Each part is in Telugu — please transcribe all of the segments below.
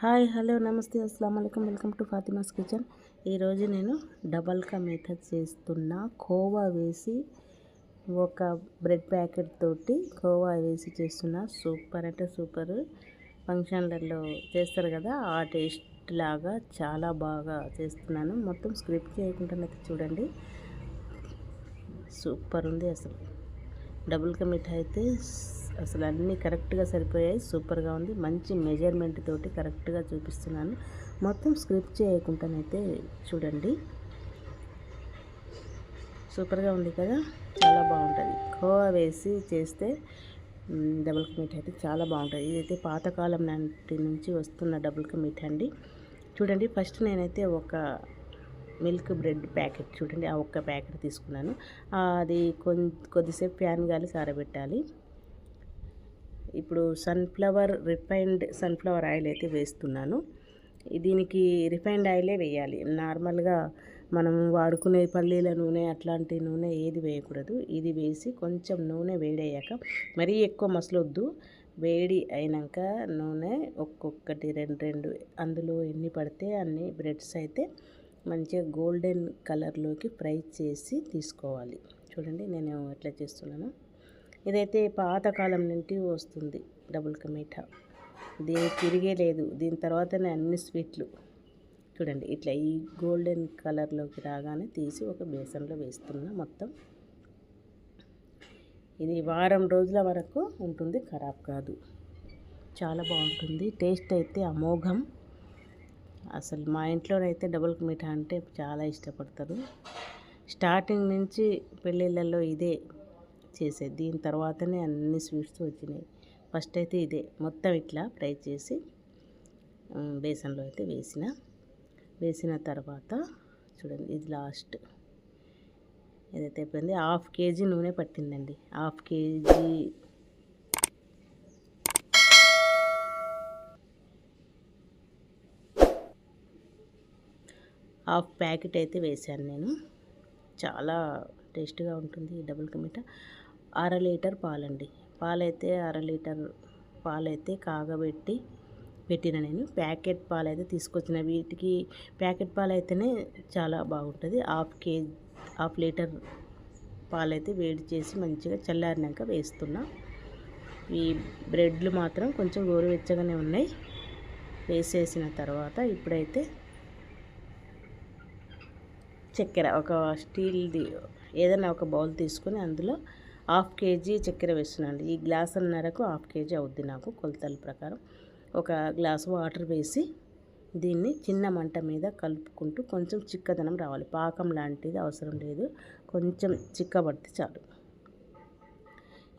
హాయ్ హలో నమస్తే అస్సలం అయికం వెల్కమ్ టు ఫాతిమాస్ కిచెన్. ఈరోజు నేను డబల్ కా మెథడ్ చేస్తున్నా కోవా వేసి ఒక బ్రెడ్ ప్యాకెట్ తోటి కోవా వేసి చేస్తున్నా. సూపర్ అంటే సూపర్. ఫంక్షన్లలో చేస్తారు కదా ఆ టేస్ట్ లాగా చాలా బాగా చేస్తున్నాను. మొత్తం స్క్రిప్ట్ చేయకుండా చూడండి. సూపర్ ఉంది అసలు. డబుల్ కా మిఠాయి అయితే అసలు అన్నీ కరెక్ట్గా సరిపోయాయి. సూపర్గా ఉంది. మంచి మెజర్మెంట్ తోటి కరెక్ట్గా చూపిస్తున్నాను. మొత్తం స్క్రిప్ట్ చేయకుండానైతే చూడండి. సూపర్గా ఉంది కదా? చాలా బాగుంటుంది. కోవా వేసి చేస్తే డబుల్ మీట్ అయితే చాలా బాగుంటుంది. ఇదైతే పాతకాలం నాటి నుంచి వస్తున్న డబుల్ మీట్ అండి. చూడండి ఫస్ట్ నేనైతే ఒక మిల్క్ బ్రెడ్ ప్యాకెట్ చూడండి. ఆ ఒక్క ప్యాకెట్ తీసుకున్నాను. అది కొద్దిసేపు ఫ్యాన్ గాలి సారబెట్టాలి. ఇప్పుడు సన్ఫ్లవర్ రిఫైన్డ్ సన్ఫ్లవర్ ఆయిల్ అయితే వేస్తున్నాను. దీనికి రిఫైన్డ్ ఆయిలే వేయాలి. నార్మల్గా మనం వాడుకునే పల్లీల నూనె అట్లాంటి నూనె ఏది వేయకూడదు. ఇది వేసి కొంచెం నూనె వేడయ్యాక మరీ ఎక్కువ మసలొద్దు. వేడి అయినాక నూనె ఒక్కొక్కటి రెండు రెండు అందులో ఎన్ని పడితే అన్ని బ్రెడ్స్ అయితే మంచిగా గోల్డెన్ కలర్లోకి ఫ్రై చేసి తీసుకోవాలి. చూడండి నేను ఎట్లా చేస్తున్నాను. ఇదైతే పాతకాలం నుండి వస్తుంది డబుల్ కా మీఠా తిరిగే లేదు. దీని తర్వాతనే అన్ని స్వీట్లు. చూడండి ఇట్లా ఈ గోల్డెన్ కలర్లోకి రాగానే తీసి ఒక బేసన్లో వేస్తున్నా మొత్తం. ఇది వారం రోజుల వరకు ఉంటుంది ఖరాబ్ కాదు. చాలా బాగుంటుంది టేస్ట్ అయితే అమోఘం. అసలు మా ఇంట్లోనైతే డబుల్ మీఠా అంటే చాలా ఇష్టపడతారు. స్టార్టింగ్ నుంచి పెళ్ళిళ్ళల్లో ఇదే చేసేది. దీని తర్వాతనే అన్ని స్వీట్స్ వచ్చినాయి. ఫస్ట్ అయితే ఇదే. మొత్తం ఇట్లా ఫ్రై చేసి బేసన్లో అయితే వేసిన. వేసిన తర్వాత చూడండి ఇది లాస్ట్. ఏదైతే అయిపోయింది? హాఫ్ కేజీ నూనె పట్టిందండి. హాఫ్ కేజీ హాఫ్ ప్యాకెట్ అయితే వేశాను నేను. చాలా టేస్ట్గా ఉంటుంది డబుల్ కమిట. అర లీటర్ పాలండి. పాలైతే అర లీటర్ పాలైతే కాగబెట్టి పెట్టిన నేను. ప్యాకెట్ పాలు అయితే తీసుకొచ్చిన. వీటికి ప్యాకెట్ పాలు అయితేనే చాలా బాగుంటుంది. హాఫ్ కేజీ హాఫ్ లీటర్ పాలైతే వేడి చేసి మంచిగా చల్లారినాక వేస్తున్నా. ఈ బ్రెడ్లు మాత్రం కొంచెం గోరువెచ్చగానే ఉన్నాయి. వేసేసిన తర్వాత ఇప్పుడైతే చక్కెర ఒక స్టీల్ది ఏదైనా ఒక బౌల్ తీసుకొని అందులో హాఫ్ కేజీ చక్కెర వేస్తున్నాను. ఈ గ్లాస్ అన్నరకు హాఫ్ కేజీ అవుద్ది నాకు కొలతల ప్రకారం. ఒక గ్లాస్ వాటర్ వేసి దీన్ని చిన్న మంట మీద కలుపుకుంటూ కొంచెం చిక్కదనం రావాలి. పాకం లాంటిది అవసరం లేదు. కొంచెం చిక్కబడితే చాలు.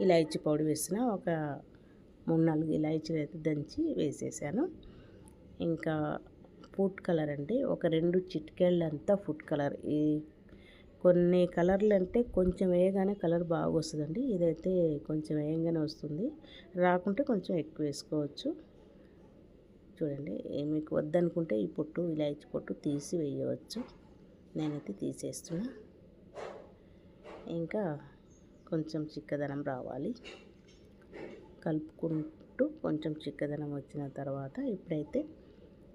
ఇలాయచి పౌడర్ వేసిన ఒక మూడు నాలుగు ఇలాయచీలు అయితే దంచి వేసేసాను. ఇంకా ఫుడ్ కలర్ అండి. ఒక రెండు చిట్కేళ్ళంతా ఫుడ్ కలర్. ఈ కొన్ని కలర్లు అంటే కొంచెం వేయగానే కలర్ బాగా వస్తుందండి ఇదైతే కొంచెం వేయంగానే వస్తుంది. రాకుంటే కొంచెం ఎక్కువ వేసుకోవచ్చు. చూడండి మీకు వద్దనుకుంటే ఈ పొట్టు ఇలాచి పొట్టు తీసి వేయవచ్చు. నేనైతే తీసేస్తున్నా. ఇంకా కొంచెం చిక్కదనం రావాలి. కలుపుకుంటూ కొంచెం చిక్కదనం వచ్చిన తర్వాత ఇప్పుడైతే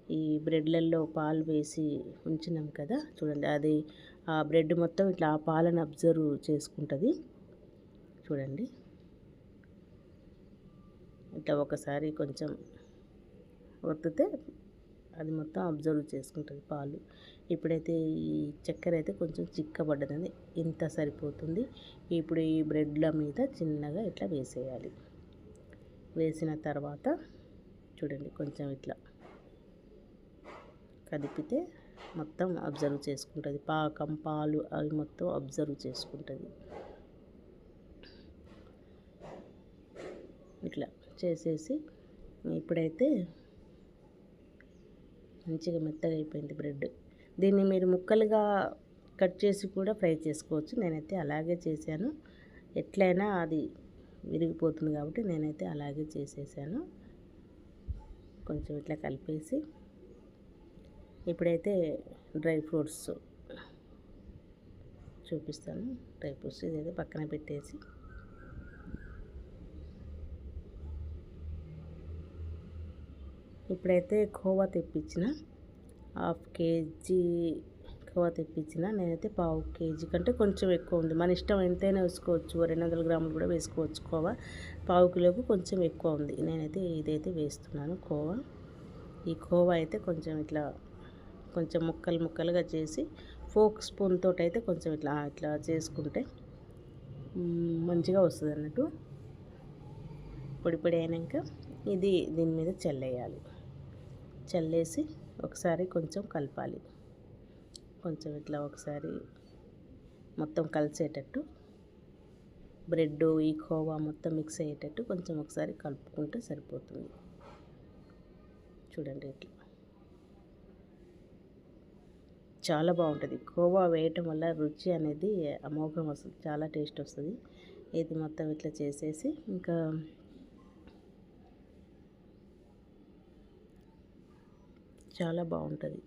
ఈ బ్రెడ్లలో పాలు వేసి ఉంచినాం కదా. చూడండి అది ఆ బ్రెడ్ మొత్తం ఇట్లా ఆ పాలను అబ్జర్వ్ చేసుకుంటుంది. చూడండి. ఇట్లా ఒకసారి కొంచెం ఒత్తితే అది మొత్తం అబ్జర్వ్ చేసుకుంటుంది పాలు. ఇప్పుడైతే ఈ చక్కెర అయితే కొంచెం చిక్కబడ్డదండి. ఇంత సరిపోతుంది. ఇప్పుడు ఈ బ్రెడ్ల మీద చిన్నగా ఇట్లా వేసేయాలి. వేసిన తర్వాత చూడండి కొంచెం ఇట్లా కదిపితే మొత్తం అబ్జర్వ్ చేసుకుంటుంది. పాకం పాలు అవి మొత్తం అబ్జర్వ్ చేసుకుంటుంది. ఇట్లా చేసేసి ఇప్పుడైతే మంచిగా మెత్తగా అయిపోయింది బ్రెడ్. దీన్ని మీరు ముక్కలుగా కట్ చేసి కూడా ఫ్రై చేసుకోవచ్చు. నేనైతే అలాగే చేశాను. ఎట్లయినా అది విరిగిపోతుంది కాబట్టి నేనైతే అలాగే చేసేసాను. కొంచెం ఇట్లా కలిపేసి ఇప్పుడైతే డ్రై ఫ్రూట్స్ చూపిస్తాను. డ్రై ఫ్రూట్స్ ఇదైతే పక్కన పెట్టేసి. ఇప్పుడైతే కోవా తెప్పించిన హాఫ్ కేజీ కోవా తెప్పించిన. నేనైతే పావు కేజీ కంటే కొంచెం ఎక్కువ ఉంది. మన ఇష్టం ఎంతైనా వేసుకోవచ్చు. రెండు వందల గ్రాములు కూడా వేసుకోవచ్చు కోవా. పావు కిలోకు కొంచెం ఎక్కువ ఉంది. నేనైతే ఇదైతే వేస్తున్నాను కోవా. ఈ కోవా అయితే కొంచెం ఇట్లా కొంచెం ముక్కలు ముక్కలుగా చేసి ఫోక్ స్పూన్ తోటి అయితే కొంచెం ఇట్లా ఇట్లా చేసుకుంటే మంచిగా వస్తుంది అన్నట్టు. పొడి పొడి అయినాక ఇది దీని మీద చల్లేయాలి. చల్లేసి ఒకసారి కొంచెం కలపాలి. కొంచెం ఇట్లా ఒకసారి మొత్తం కలిసేటట్టు బ్రెడ్ ఈ కోవా మొత్తం మిక్స్ అయ్యేటట్టు కొంచెం ఒకసారి కలుపుకుంటే సరిపోతుంది. చూడండి ఇట్లా చాలా బాగుంటుంది. కోవా వేయటం వల్ల రుచి అనేది అమోఘం వస్తుంది. చాలా టేస్ట్ వస్తుంది. ఇది మొత్తం ఇట్లా చేసేసి ఇంకా చాలా బాగుంటుంది.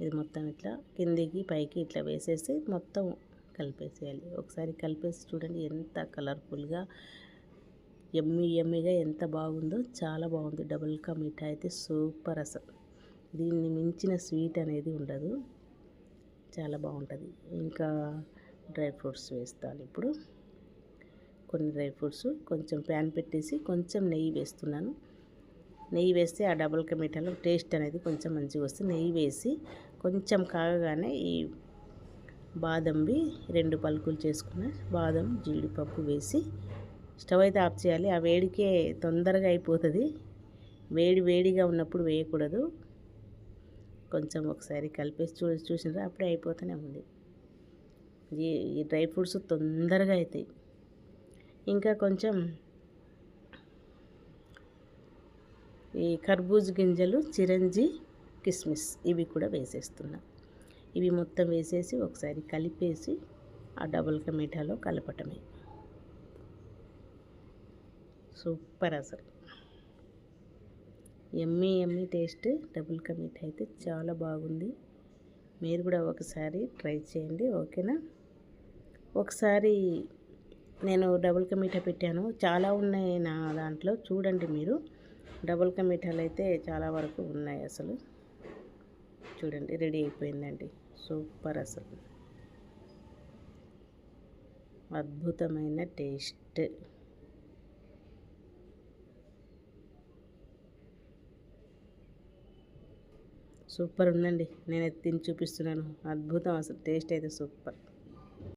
ఇది మొత్తం ఇట్లా కిందికి పైకి ఇట్లా వేసేసి మొత్తం కలిపేసేయాలి. ఒకసారి కలిపేసి చూడండి ఎంత కలర్ఫుల్గా ఎమ్మి ఎమ్మిగా ఎంత బాగుందో. చాలా బాగుంది. డబుల్ కా మిఠాయి అయితే సూపర్ అసలు. దీన్ని మించిన స్వీట్ అనేది ఉండదు. చాలా బాగుంటుంది. ఇంకా డ్రై ఫ్రూట్స్ వేస్తాను ఇప్పుడు. కొన్ని డ్రై ఫ్రూట్స్ కొంచెం ప్యాన్ పెట్టేసి కొంచెం నెయ్యి వేస్తున్నాను. నెయ్యి వేస్తే ఆ డబుల్ కా టేస్ట్ అనేది కొంచెం మంచిగా వస్తుంది. నెయ్యి వేసి కొంచెం కాగగానే ఈ బాదంవి రెండు పలుకులు చేసుకున్న బాదం జీడిపప్పు వేసి స్టవ్ అయితే ఆఫ్ చేయాలి. ఆ వేడికే తొందరగా అయిపోతుంది. వేడి వేడిగా ఉన్నప్పుడు వేయకూడదు. కొంచెం ఒకసారి కలిపేసి చూ చూసినారా అప్పుడే అయిపోతూనే ఉంది. ఈ డ్రై ఫ్రూట్స్ తొందరగా అవుతాయి ఇంకా కొంచెం ఈ కర్బూజ్ గింజలు చిరంజి కిస్మిస్ ఇవి కూడా వేసేస్తున్నా. ఇవి మొత్తం వేసేసి ఒకసారి కలిపేసి ఆ డబుల్ కమీఠాలో కలపటమే. సూపర్ అసలు. ఎమ్మీ ఎమ్మీ టేస్ట్ డబుల్ కమిట్ అయితే చాలా బాగుంది. మీరు కూడా ఒకసారి ట్రై చేయండి ఓకేనా? ఒకసారి నేను డబుల్ కమిటా పెట్టాను. చాలా ఉన్నాయి నా దాంట్లో చూడండి మీరు. డబుల్ కా అయితే చాలా వరకు ఉన్నాయి అసలు. చూడండి రెడీ అయిపోయిందండి. సూపర్ అసలు. అద్భుతమైన టేస్ట్. సూపర్ ఉందండి. నేను తిని చూపిస్తున్నాను. అద్భుతం అసలు. టేస్ట్ అయితే సూపర్.